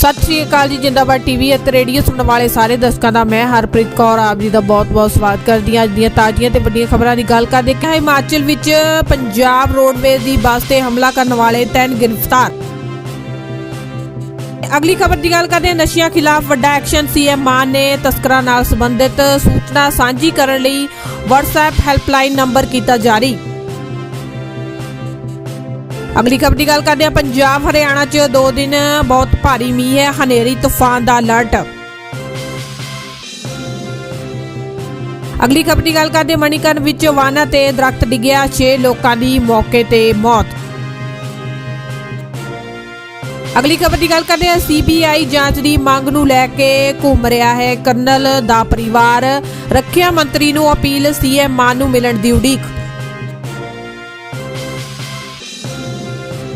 ਸਤਿ ਸ਼੍ਰੀ ਅਕਾਲ ਜੀ, ਜਿੰਦਾਬਾਦ ਟੀਵੀ ਅਤੇ ਰੇਡੀਓ ਸੁਣਨ ਵਾਲੇ ਸਾਰੇ ਦਰਸ਼ਕਾਂ ਦਾ ਮੈਂ ਹਰਪ੍ਰੀਤ ਕੌਰ, ਆਪ ਜੀ ਦਾ ਬਹੁਤ-ਬਹੁਤ ਸਵਾਗਤ ਕਰਦੀ ਹਾਂ ਅੱਜ ਦੀਆਂ ਤਾਜ਼ੀਆਂ ਤੇ ਵੱਡੀਆਂ ਖਬਰਾਂ ਦੀ ਗੱਲ ਕਰਦੇ ਹਾਂ ਹਿਮਾਚਲ ਵਿੱਚ ਪੰਜਾਬ ਰੋਡਵੇਜ਼ ਦੀ ਬੱਸ ਤੇ ਹਮਲਾ ਕਰਨ ਵਾਲੇ ਤਿੰਨ ਗ੍ਰਿਫਤਾਰ। ਅਗਲੀ ਖਬਰ ਦੀ ਗੱਲ ਕਰਦੇ ਹਾਂ, ਨਸ਼ਿਆਂ ਖਿਲਾਫ ਵੱਡਾ ਐਕਸ਼ਨ ਸੀਐਮ ਮਾਨ ਨੇ ਤਸਕਰਾਂ ਨਾਲ ਸੰਬੰਧਿਤ ਸੂਚਨਾ ਸਾਂਝੀ ਕਰਨ ਲਈ WhatsApp ਹੈਲਪਲਾਈਨ ਨੰਬਰ ਕੀਤਾ ਜਾਰੀ। ਅਗਲੀ ਖਬਰ ਦੀ ਗੱਲ ਕਰਦੇ ਹਾਂ। ਪੰਜਾਬ, ਹਰਿਆਣਾ 'ਚ 2 ਦਿਨ ਬਹੁਤ ਭਾਰੀ ਮੀਂਹ ਹੈ। ਹਨੇਰੀ, ਤੂਫਾਨ ਦਾ ਅਲਰਟ। ਅਗਲੀ ਖਬਰ ਦੀ ਗੱਲ ਕਰਦੇ ਮਣੀਕਰਨ ਵਿੱਚ ਵਾਹਨਾਂ ਤੇ ਦਰਖਤ ਡਿੱਗਿਆ। 6 ਲੋਕਾਂ ਦੀ ਮੌਕੇ ਤੇ ਮੌਤ। ਅਗਲੀ ਖਬਰ ਦੀ ਗੱਲ ਕਰਦੇ ਹਾਂ। ਸੀਬੀਆਈ ਜਾਂਚ ਦੀ ਮੰਗ ਨੂੰ ਲੈ ਕੇ ਘੁੰਮ ਰਿਹਾ ਹੈ ਕਰਨਲ ਦਾ ਪਰਿਵਾਰ। ਰੱਖਿਆ ਮੰਤਰੀ ਨੂੰ ਅਪੀਲ, ਸੀਐਮ ਮਾਨ ਨੂੰ ਮਿਲਣ ਦੀ ਉਡੀਕ।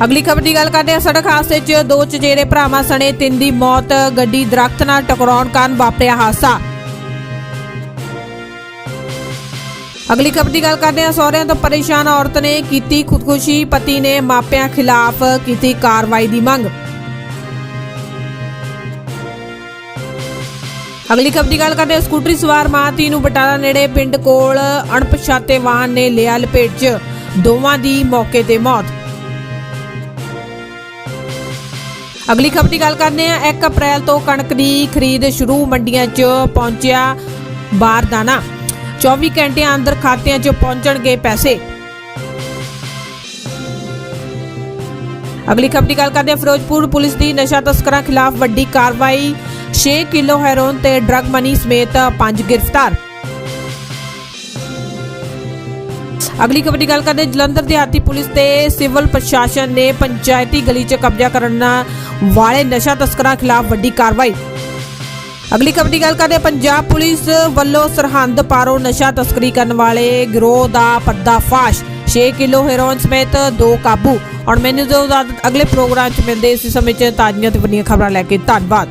ਅਗਲੀ ਖਬਰ ਦੀ ਗੱਲ ਕਰਦੇ ਹਾਂ। ਸੜਕ ਹਾਦਸੇ 'ਚ ਦੋ ਚਚੇਰੇ ਭਰਾਵਾਂ ਸਣੇ ਤਿੰਨ ਦੀ ਮੌਤ, ਗੱਡੀ ਦਰਖਤ ਨਾਲ ਟਕਰਾਉਣ ਕਾਰਨ ਵਾਪਰਿਆ ਹਾਦਸਾ। ਅਗਲੀ ਖਬਰ ਦੀ ਗੱਲ ਕਰਦੇ ਹਾਂ। ਸਹੁਰਿਆਂ ਤੋਂ ਪਰੇਸ਼ਾਨ ਔਰਤ ਨੇ ਕੀਤੀ ਖੁਦਕੁਸ਼ੀ, ਪਤੀ ਨੇ ਮਾਪਿਆਂ ਖਿਲਾਫ ਕੀਤੀ ਕਾਰਵਾਈ ਦੀ ਮੰਗ। ਅਗਲੀ ਖਬਰ ਦੀ ਗੱਲ ਕਰਦੇ ਹਾਂ। ਸਕੂਟਰੀ ਸਵਾਰ ਮਾਂ ਧੀ ਨੂੰ ਬਟਾਲਾ ਨੇੜੇ ਪਿੰਡ ਕੋਲ ਅਣਪਛਾਤੇ ਵਾਹਨ ਨੇ ਲਿਆ ਲਪੇਟ 'ਚ। ਦੋਵਾਂ ਦੀ ਮੌਕੇ ਤੇ ਮੌਤ। ਅਗਲੀ ਖਬਰ ਦੀ ਗੱਲ ਕਰਦੇ ਹਾਂ 1 ਅਪ੍ਰੈਲ ਤੋਂ ਕਣਕ ਦੀ ਖਰੀਦ ਸ਼ੁਰੂ, ਮੰਡੀਆਂ 'ਚ ਪਹੁੰਚਿਆ ਬਾਰਦਾਨਾ। 24 ਘੰਟਿਆਂ ਅੰਦਰ ਖਾਤਿਆਂ 'ਚ ਪਹੁੰਚਣਗੇ ਪੈਸੇ। ਅਗਲੀ ਖਬਰ ਦੀ ਗੱਲ ਕਰਦੇ ਹਾਂ ਫਿਰੋਜ਼ਪੁਰ ਪੁਲਿਸ ਦੀ ਨਸ਼ਾ ਤਸਕਰਾਂ ਖਿਲਾਫ ਵੱਡੀ ਕਾਰਵਾਈ 6 ਕਿਲੋ ਹੈਰੋਨ ਤੇ ਡਰੱਗ ਮਨੀ ਸਮੇਤ 5 ਗ੍ਰਿਫਤਾਰ। ਅਗਲੀ ਖਬਰ ਦੀ ਗੱਲ ਕਰਦੇ ਜਲੰਧਰ ਦਿਹਾਤੀ ਪੁਲਿਸ ਤੇ ਸਿਵਲ ਪ੍ਰਸ਼ਾਸਨ ਨੇ ਪੰਚਾਇਤੀ ਗਲੀ 'ਚ ਕਬਜ਼ਾ ਕਰਨ ਵਾਲੇ ਨਸ਼ਾ ਤਸਕਰਾਂ ਖਿਲਾਫ ਵੱਡੀ ਕਾਰਵਾਈ। ਅਗਲੀ ਖਬਰ ਦੀ ਗੱਲ ਕਰਦੇ ਪੰਜਾਬ ਪੁਲਿਸ ਵੱਲੋਂ ਸਰਹੰਦ ਪਾਰੋਂ ਨਸ਼ਾ ਤਸਕਰੀ ਕਰਨ ਵਾਲੇ ਗਿਰੋਹ ਦਾ ਪਰਦਾਫਾਸ਼। 6 ਕਿਲੋ ਹੈਰੋਇਨ ਸਮੇਤ ਦੋ ਕਾਬੂ। ਔਰ ਮੈਨੂੰ ਜੋ ਅਗਲੇ ਪ੍ਰੋਗਰਾਮ 'ਚ ਮਿਲਦੇ ਇਸ ਸਮੇਂ 'ਚ ਤਾਜ਼ੀਆਂ ਤੇ ਵੱਡੀਆਂ ਖਬਰਾਂ ਲੈ ਕੇ ਧੰਨਵਾਦ।